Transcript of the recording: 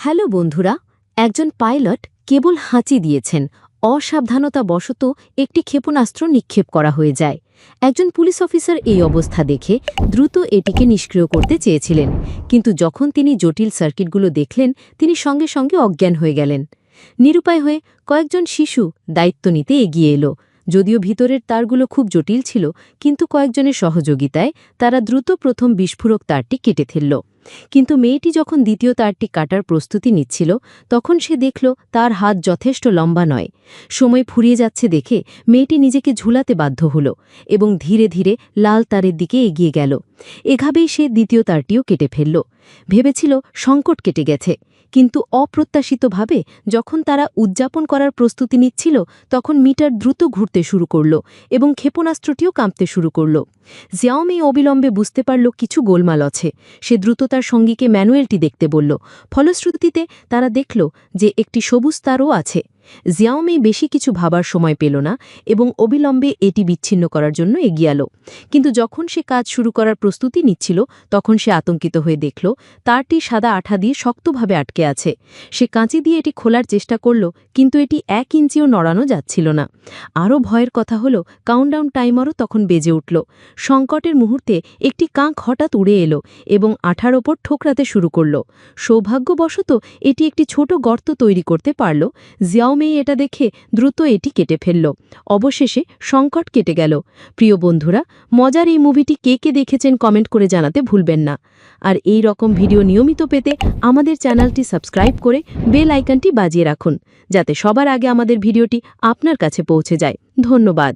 Hello বন্ধুরা, একজন pilot কেবল হাঁচি দিয়েছেন। অসাবধানতা বশত একটি ক্ষেপণাস্ত্র নিক্ষেপ করা হয়ে যায়। একজন পুলিশ অফিসার এই অবস্থা দেখে দ্রুত এটিকে নিষ্ক্রিয় করতে চেয়েছিলেন। কিন্তু যখন তিনি জটিল সার্কিটগুলো দেখলেন, তিনি সঙ্গে সঙ্গে অজ্ঞান হয়ে গেলেন। নিরুপায় হয়ে কয়েকজন শিশু দায়িত্ব নিতে এগিয়ে এলো। যদিও ভিতরের তারগুলো খুব জটিল ছিল, কিন্তু কয়েকজনের সহযোগিতায় তারা দ্রুত প্রথম বিস্ফোরক তারটি কেটে ফেলল। কিন্তু মেয়েটি যখন দ্বিতীয় তারটি কাটার প্রস্তুতি নিচ্ছিল, তখন সে দেখল তার হাত যথেষ্ট লম্বা নয়। সময় ফুরিয়ে যাচ্ছে দেখে মেয়েটি নিজেকে ঝুলাতে বাধ্য হল এবং ধীরে ধীরে লাল তারের দিকে এগিয়ে গেল। এভাবেই সে দ্বিতীয় তারটিও কেটে ফেলল। ভেবেছিল সংকট কেটে গেছে। কিন্তু অপ্রত্যাশিতভাবে যখন তারা উদযাপন করার প্রস্তুতি নিচ্ছিল, তখন মিটার দ্রুত ঘুরতে শুরু করল এবং ক্ষেপণাস্ত্রটিও কাঁপতে শুরু করল। জিয়াওমি অবিলম্বে বুঝতে পারল কিছু গোলমাল আছে। সে দ্রুত তার সঙ্গীকে ম্যানুয়েলটি দেখতে বলল। ফলশ্রুতিতে তারা দেখল যে একটি সবুজ তারও আছে। জিয়াওমি বেশি কিছু ভাবার সময় পেল না এবং অবিলম্বে এটি বিচ্ছিন্ন করার জন্য এগিয়ে এলো। কিন্তু যখন সে কাজ শুরু করার প্রস্তুতি নিচ্ছিল, তখন সে আতঙ্কিত হয়ে দেখল, তারটি সাদা আঠা দিয়ে শক্তভাবে আটকে আছে। সে কাঁচি দিয়ে এটি খোলার চেষ্টা করল, কিন্তু এটি এক ইঞ্চিও নড়ানো যাচ্ছিল না। আরও ভয়ের কথা হল, কাউন্টডাউন টাইমারও তখন বেজে উঠল। সংকটের মুহূর্তে একটি কাঁক হঠাৎ উড়ে এলো এবং আঠার ওপর ঠোকরাতে শুরু করল। সৌভাগ্যবশত, এটি একটি ছোট গর্ত তৈরি করতে পারল। জিয়াওমেই এটা দেখে দ্রুত এটি কেটে ফেলল। অবশেষে সংকট কেটে গেল। প্রিয় বন্ধুরা, মজার এই মুভিটি কে কে দেখেছেন কমেন্ট করে জানাতে ভুলবেন না। আর এই রকম ভিডিও নিয়মিত পেতে আমাদের চ্যানেলটি সাবস্ক্রাইব করে বেল আইকনটি বাজিয়ে রাখুন, যাতে সবার আগে আমাদের ভিডিওটি আপনার কাছে পৌঁছে যায়। ধন্যবাদ।